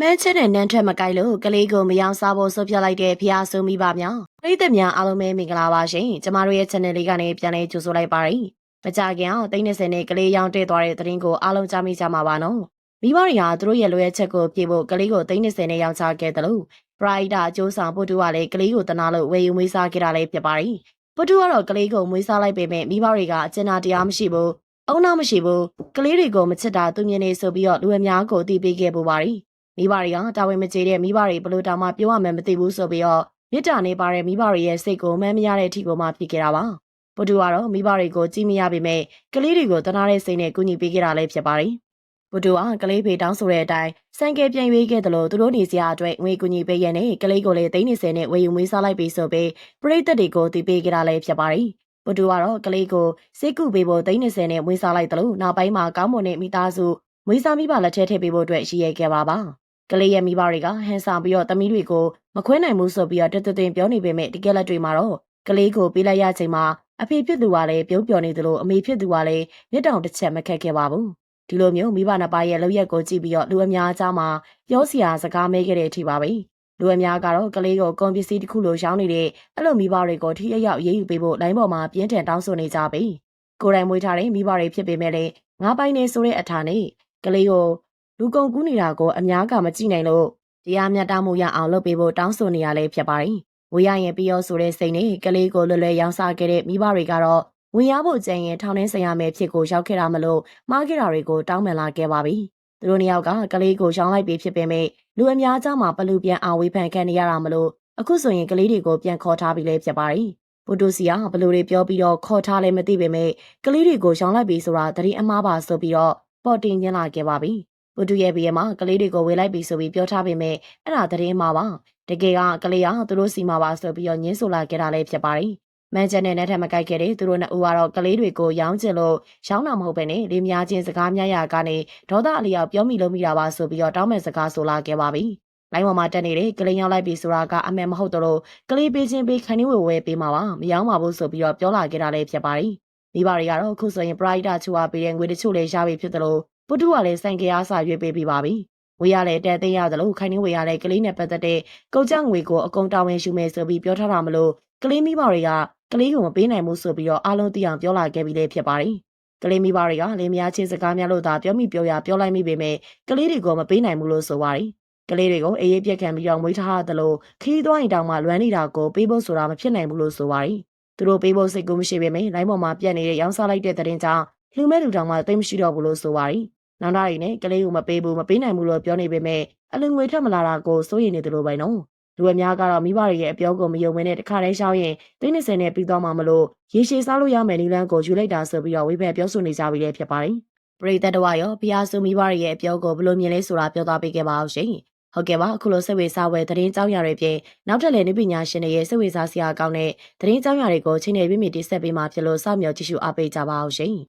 မန်းချက်နဲ့နန်းထွက်မကိုက်လို့ကလေးကိုမယောင်စားဖို့ဆုံးဖြတ်လိုက်တဲ့ဖះဆိုမိပါများပရိသတ်များအားလုံးပဲမင်္ဂလာပါရှင်ကျမတို့ရဲ့ channel လေးကနေပြန်လည်ကြိုဆိုလိုက်ပါရစေမကြခင်အောင်တိတ်20နဲ့ကလေးရောင်းတက်သွားတဲ့သတင်းကိုအားလုံးကြားမိကြမှာပါနော်မိဘတွေဟာသူတို့ရဲ့လိုအပ်ချက်ကိုပြေဖို့ကလေးကိုတိတ်20နဲ့ရောင်းချခဲ့တယ်လို့ပရိုက်တာအကျိုးဆောင်ပုတူကလည်းကလေးကိုတနာလို့ဝယ်ယူမွေးစားခဲ့တာလည်းဖြစ်ပါတယ်ပုတူကတော့ကလေးကိုမွေးစားလိုက်ပေမဲ့မိဘတွေကအကျဉ်းသားတရားမရှိဘူးအုံနောက်မရှိဘူးကလေးတွေကိုမချစ်တာသူမြင်နေဆိုပြီးတော့လူအများကိုအသိပေးခဲ့ပူပါတယ် မိဘတွေကတာဝန်မကျေတဲ့မိဘတွေဘလို့တောင်မှပြောရမှန်းမသိဘူးဆိုပြီးတော့မေတ္တာနေပါတဲ့မိဘတွေရဲ့စိတ်ကိုမှန်းမရတဲ့အထိကိုမှဖြစ်ခဲ့တာပါ။ပုတူကတော့မိဘတွေကိုကြည့်မရပေမဲ့ကလေးတွေကိုတနာတဲ့စိတ်နဲ့ကူညီပေးခဲ့တာလည်းဖြစ်ပါတယ်။ပုတူကကလေးဖေတောင်းဆိုတဲ့အတိုင်းစံကဲပြန်ရွေးခဲ့တယ်လို့သူတို့နေစရာအတွက်ငွေကူညီပေးရတဲ့ကလေးကိုလည်းသိန်းနေစဲနဲ့ဝယ်ယူမွေးစားလိုက်ပြီးဆိုပြီးပရိသတ်တွေကိုတည်ပေးခဲ့တာလည်းဖြစ်ပါတယ်။ပုတူကတော့ကလေးကိုစိတ်ကူပေးဖို့သိန်းနေစဲနဲ့မွေးစားလိုက်တယ်လို့နောက်ပိုင်းမှာကောင်းမွန်တဲ့မိသားစုမွေးစားမိဘလက်ထက်ထည့်ပေးဖို့အတွက်ရည်ရွယ်ခဲ့ပါပါ။ ကလေးရဲ့မိဘတွေကဟန်ဆောင်ပြီးတော့သမီးတွေကိုမခွဲနိုင်ဘူးဆိုပြီးတော့တသွင်ပြောနေပေမဲ့တကယ်လက်တွေမှာတော့ကလေးကိုပေးလိုက်ရချိန်မှာအဖေဖြစ်သူကလည်းပြုံးပြော်နေသလိုအမေဖြစ်သူကလည်းမျက်တောင်တစ်ချက်မခက်ခဲ့ပါဘူးဒီလိုမျိုးမိဘနှစ်ပါးရဲ့လောက်ရက်ကိုကြည့်ပြီးတော့လူအများအကြားမှာပြောစရာစကားမဲခဲ့တဲ့အထိပါပဲလူအများကတော့ကလေးကိုကွန်ပစ္စည်းတစ်ခုလိုရောင်းနေတဲ့အဲ့လိုမိဘတွေကိုထိရရောက်ရေးယူပေးဖို့လိုင်းပေါ်မှာပြင်းထန်တောင်းဆိုနေကြပြီကိုယ်တိုင်မွေးထားတဲ့မိဘတွေဖြစ်ပေမဲ့လည်းငါးပိုင်းနေဆိုတဲ့အထာနဲ့ကလေးကို လူကုန်ကူးနေတာကိုအများကမကြည့်နိုင်လို့တရားမျှတမှုရအောင်လုပ်ပေးဖို့တောင်းဆိုနေရလဲဖြစ်ပါတယ်။ဝေရရင်ပြီးရောဆိုတဲ့စိတ်နဲ့ကလေးကိုလွယ်လွယ်ရောင်းစားခဲ့တဲ့မိဘတွေကတော့ဝင်ရဖို့ကြံရင်ထောင်ထဲဆရာမယ်ဖြစ်ကိုရောက်ခဲ့တာမလို့မှားခဲ့တာတွေကိုတောင်းပန်လာခဲ့ပါပြီ။သူတို့နှစ်ယောက်ကကလေးကိုရောင်းလိုက်ပြီးဖြစ်ပေမဲ့လူအများကြားမှာပလူပြန်အောင်ဝေးဖန်ခံနေရတာမလို့အခုဆိုရင်ကလေးတွေကိုပြန်ခေါ်ထားပြီးလဲဖြစ်ပါတယ်။ပိုတိုစီကဘလူတွေပြောပြီးတော့ခေါ်ထားလဲမသိပေမဲ့ကလေးတွေကိုရောင်းလိုက်ပြီးဆိုတာတတိအမားပါဆိုပြီးတော့ပေါ်တင်ညင်လာခဲ့ပါပြီ။ ဘုဒ္ဓရဲ့ဘီရဲ့မှာကလေးတွေကိုဝေလိုက်ပြီဆိုပြီးပြောထားပေမဲ့အဲ့ဒါသတင်းမှာပါတကယ်ကကလေးကသူတို့စီမှာပါဆိုပြီးတော့ညင်းဆိုလာခဲ့တာလည်းဖြစ်ပါတယ်မန်ချက်နဲ့နဲ့ထက်မကိုက်ခဲ့တဲ့သူတို့နှစ်ဦးကတော့ကလေးတွေကိုရောင်းချင်လို့ရောင်းတာမဟုတ်ပဲနဲ့လေးများချင်းစကားများရာကနေဒေါသအလျောက်ပြောမိလို့မိတာပါဆိုပြီးတော့တောင်းမဲ့စကားဆိုလာခဲ့ပါပြီလိုင်းပေါ်မှာတက်နေတဲ့ကလေးရောက်လိုက်ပြီဆိုတာကအမှန်မဟုတ်တော့ကလေးပေးချင်းပေးခန်းနေဝဲဝဲပေးမှာပါမရောင်းပါဘူးဆိုပြီးတော့ပြောလာခဲ့တာလည်းဖြစ်ပါတယ်မိဘတွေကတော့အခုဆိုရင်ပရိုက်တာချူအားပေးတဲ့ငွေတချို့လည်းရပြီဖြစ်တယ်လို့ ပုထုကလည်းဆိုင်ကအားစာရွေးပေးပြီးပါပြီ။ဝေရလည်းတဲသိရသလိုခိုင်နေဝေရလည်းကလေးနဲ့ပတ်သက်တဲ့ကုန်ကြငွေကိုအကုန်တာဝန်ယူမယ်ဆိုပြီးပြောထားတာမလို့ကလေးမိဘတွေကကလေးကိုမပေးနိုင်ဘူးဆိုပြီးတော့အားလုံးသိအောင်ပြောလာခဲ့ပြီးလည်းဖြစ်ပါတယ်။ကလေးမိဘတွေကလင်းမယားချင်းစကားများလို့သာပြောမိပြောရပြောလိုက်မိပေမဲ့ကလေးတွေကိုမပေးနိုင်ဘူးလို့ဆိုပါတယ်။ကလေးတွေကိုအေးအေးပြက်ခံပြီးတော့မွေးထားရတယ်လို့ခီးသွားရင်တောင်မှလွမ်းနေတာကိုပေးဖို့ဆိုတာမဖြစ်နိုင်ဘူးလို့ဆိုပါတယ်။သူတို့ပေးဖို့စိတ်ကူးမရှိပေမဲ့လိုင်းပေါ်မှာပြက်နေတဲ့ရောင်းစားလိုက်တဲ့တဲ့ရင်ကြောင့်လူမဲ့လူတောင်မှသိမရှိတော့ဘူးလို့ဆိုပါတယ်။ နောင်တရီနဲ့ကလေးကိုမပေးဘူးမပေးနိုင်ဘူးလို့ပြောနေပေမဲ့အလူငွေထက်မလာတာကိုစိုးရိမ်နေတယ်လို့ပဲနော်။လူအများကတော့မိဘတွေရဲ့အပြောကိုမယုံမနဲ့တခါတည်းရှောင်းရင်သိနေစင်နဲ့ပြီးသွားမှာမလို့ရေရှည်စားလို့ရမယ်နီလန်းကိုယူလိုက်တာဆိုပြီးတော့ဝိဖက်ပြောဆိုနေကြပြီလည်းဖြစ်ပါတယ်။ပရိသတ်တော်ရောဘုရားစုမိဘတွေရဲ့အပြောကိုဘလို့မြင်လဲဆိုတာပြောသားပေးခဲ့ပါအောင်ရှင်။ဟုတ်ကဲ့ပါအခုလိုစိတ်ဝေစားဝဲသတင်းကြောင်းရာတွေပြင်နောက်ထပ်လည်းနေပညာရှင်တွေရဲ့စိတ်ဝေစားစရာကောင်းတဲ့သတင်းကြောင်းရာတွေကိုချိန်နေပြည့်မြင့်တိဆက်ပေးမှာဖြစ်လို့စောင့်မျှော်ကြည့်ရှုအားပေးကြပါအောင်ရှင်။